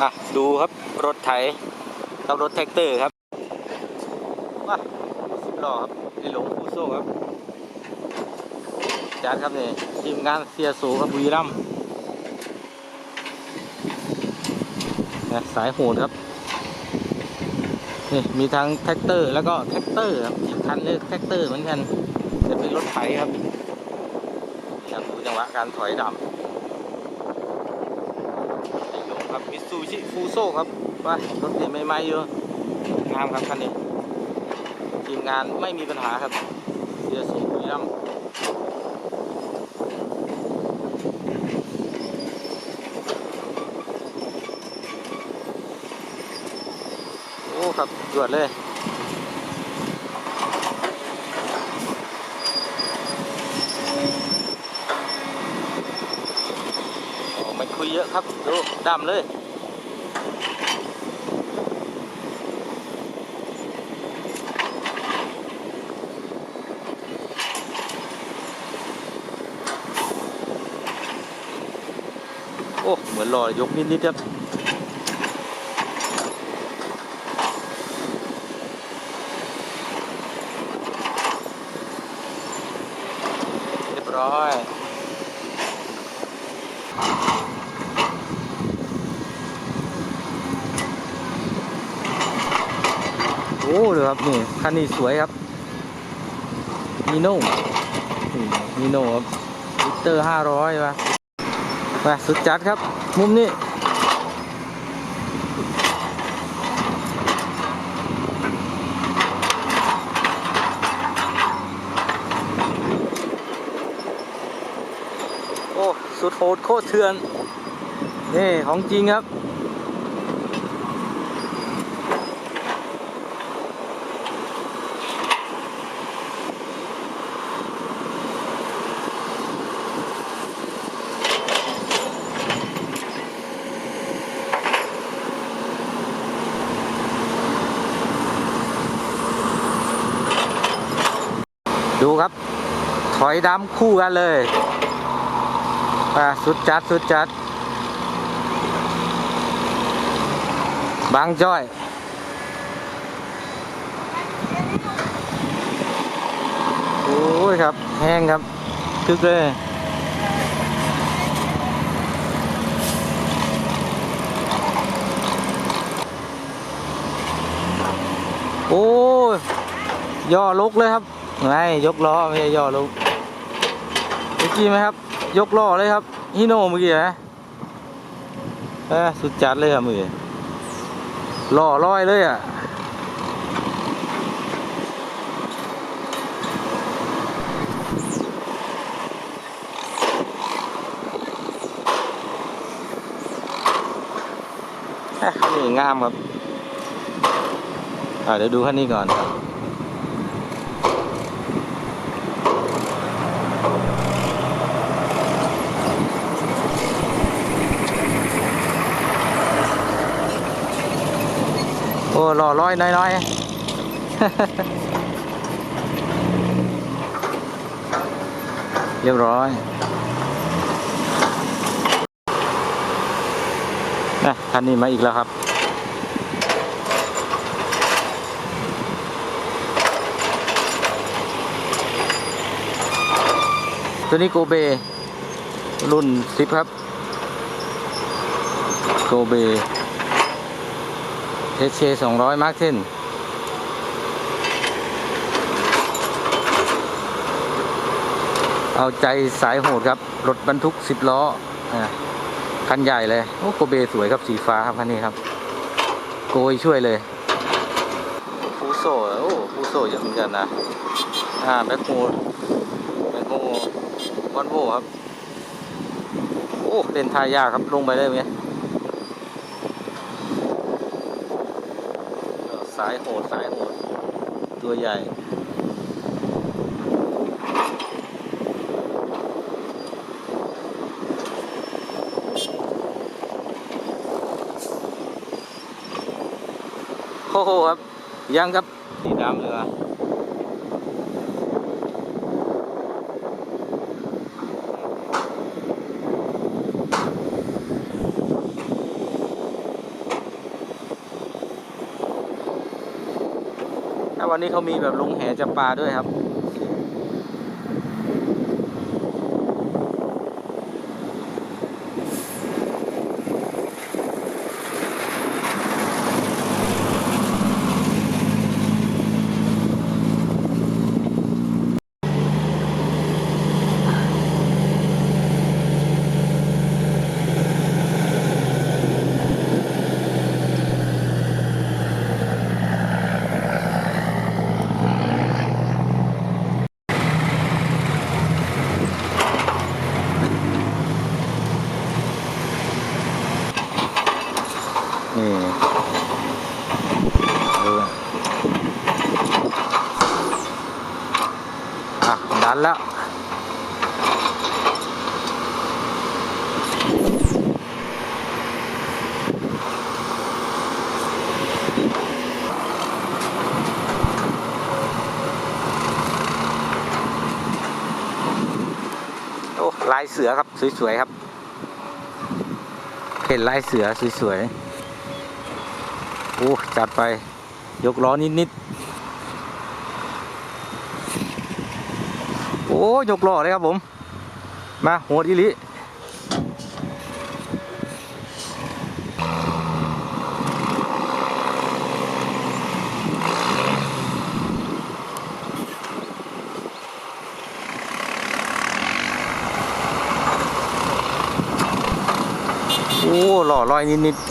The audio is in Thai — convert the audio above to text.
อะ ดูครับรถไถกับรถแท็กเตอร์ครับว้าสิบล้อครับนี่หลงฟูโซ่ครับจานครับนี่ทีมงานเสียสูครับบุรีรัมย์สายโหดครับนี่มีทั้งแท็กเตอร์แล้วก็แท็กเตอร์ครับอีกคันเรียกแท็กเตอร์เหมือนกันจะเป็นรถไถครับครับดูจังหวะการถอยดำ นี่ ลงครับมิซูชิฟูโซครับว่ารถเนี่ยใหม่ๆอยู่งามครับคันนี้ทีมงานไม่มีปัญหาครับเดียสูบุรีรัมย์โอ้ครับจวดเลยโอ้ไม่คุยเยอะครับ ดูดำเลย โอ้ เหมือนรอยกนิดๆครับเรียบร้อย โอ้ดูครับนี่คันนี้สวยครับมีโน่มีโน่ครับลิตเตอร์ห้าร้อยป่ะไปสุดจัดครับ มุมนี้โอ้ สุดโหดโคตรเถื่อน นี่ ของจริงครับ ดูครับ ถอยดำคู่กันเลยอ่าสุดจัดสุดจัด บางจ้อย โอ้ยครับ แห้งครับคึกเลยโอ้ยย่อลุกเลยครับ ไม่ยกล้อไม่ใช่ย่อลุกเมื่อกี้ไหมครับ ยกล้อเลยครับฮิโน่เมื่อกี้นะเออสุดจัดเลยครับมือล้อลอยเลยอะเอ๊ะคันนี้งามครับอ่าเดี๋ยวดูคันนี้ก่อนครับ โอ้หล่อร้อยน้อยๆเรียบร้อยนะคันนี้มาอีกแล้วครับตัวนี้โกเบ รุ่นสิบครับ โกเบ เชสองร้อยมาร์คเทนเอาใจสายโหดครับ รถบรรทุกสิบล้อคันใหญ่เลย โอ้โกเบสวยครับสีฟ้าครับคันนี้ครับ โกยช่วยเลยฟูโซโอ้ฟูโซเยอะเหมือนกันนะอ่าแบ็คโฮแบ็คโฮวันโวครับ โอ้เล่นทายากครับลงไปได้ไหม สายโหดสายโหดตัวใหญ่โอ้โหครับยังครับสีดำเลย แล้ววันนี้เขามีแบบลงแห่จับปลาด้วยครับ นี่ดูอะดันแล้วโอ้ลายเสือครับ สวยๆครับ เห็นลายเสือสวยๆ โอ้จัดไปยกล้อนิดๆโอ้ยกล้อเลยครับผม มาโหดอีหลิโอ้หล่อลอยนิดๆ